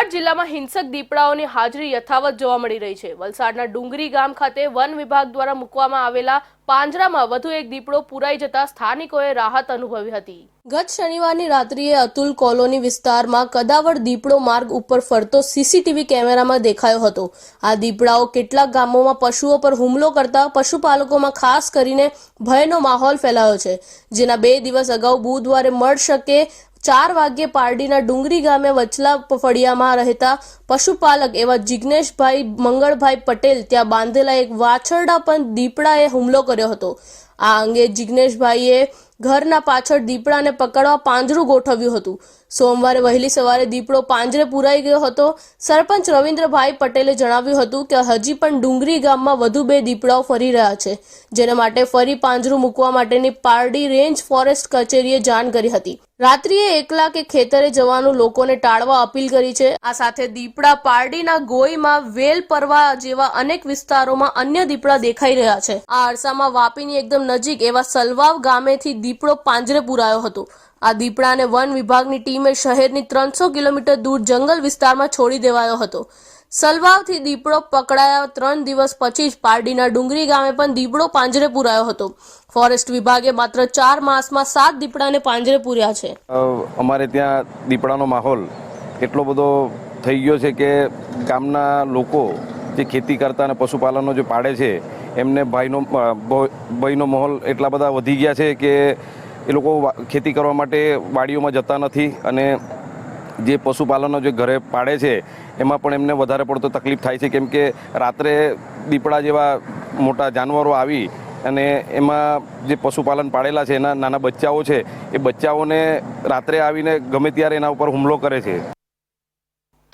વલસાડ જિલ્લામાં હિંસક દીપડાઓની હાજરી યથાવત જોવા મળી રહી છે. વલસાડના ડુંગરી ગામ ખાતે વન વિભાગ દ્વારા મૂકવામાં આવેલા પાંજરામાં વધુ એક દીપડો પુરાઈ જતા સ્થાનિકોએ રાહત અનુભવી હતી. ગત શનિવારની રાત્રિએ અતુલ કોલોની વિસ્તારમાં કદાવર દીપડો માર્ગ ઉપર ફરતો સીસીટીવી કેમેરામાં દેખાયો હતો. આ દીપડાઓ કેટલાક ગામોમાં પશુઓ પર હુમલો કરતા પશુપાલકોમાં ખાસ કરીને ભયનો માહોલ ફેલાયો છે. જેના બે દિવસ અગાઉ બુધવારે મળી શકે ચાર વાગ્યે પારડીના ડુંગરી ગામે વચલા ફળિયામાં રહેતા પશુપાલક એવા જિગ્નેશભાઈ મંગળભાઈ પટેલ ત્યાં બાંધેલા એક વાછરડા પણ દીપડાએ હુમલો કર્યો હતો. આ અંગે જિગ્નેશભાઈએ ઘરના પાછળ દીપડાને પકડવા પાંજરું ગોઠવ્યું હતું. સોમવારે વહેલી સવારે દીપડો પાંજરે પુરાઈ ગયો હતો. સરપંચ રવિન્દ્રભાઈ પટેલે જણાવ્યું હતું કે હજી પણ ડુંગરી ગામમાં વધુ બે દીપડાઓ ફરી રહ્યા છે, જેના માટે ફરી પાંજરું મૂકવા માટેની પારડી રેન્જ ફોરેસ્ટ કચેરીએ જાણ કરી હતી. રાત્રિએ એકલા કે ખેતરે જવાનું લોકોને ટાળવા અપીલ કરી છે. આ સાથે દીપડા પારડીના ગોઈમાં વેલ પરવા જેવા અનેક વિસ્તારોમાં અન્ય દીપડા દેખાઈ રહ્યા છે. આ અરસામાં વાપીની એકદમ નજીક એવા સલવાવ ગામેથી દીપડો પાંજરે પુરાયો હતો. આ દીપડાને વન વિભાગની ટીમે શહેરની ત્રણસો કિલોમીટર દૂર જંગલ વિસ્તારમાં છોડી દેવાયો હતો. સલવાવથી દીપડો પકડાયા ત્રણ દિવસ પછી જ પારડીના ડુંગરી ગામે પણ દીપડો પાંજરે પુરાયો હતો. ફોરેસ્ટ વિભાગે માત્ર ચાર માસમાં સાત દીપડાને પાંજરે પૂર્યા છે. અમારે ત્યાં દીપડાનો માહોલ એટલો બધો થઈ ગયો છે કે ગામના લોકો જે ખેતી કરતા અને પશુપાલનનો જે પાડે છે, એમને ભાઈનો ભાઈનો માહોલ એટલા બધા વધી ગયા છે કે એ લોકો ખેતી કરવા માટે વાડીઓમાં જતા નથી અને જે પશુપાલનો જે ઘરે પાડે છે, એમાં પણ એમને વધારે પડતો તકલીફ થાય છે. કેમ કે રાત્રે દીપડા જેવા મોટા જાનવરો આવી અને એમાં જે પશુપાલન પાડેલા છે, એના નાના બચ્ચાઓ છે, એ બચ્ચાઓને રાત્રે આવીને ગમે ત્યારે એના ઉપર હુમલો કરે છે.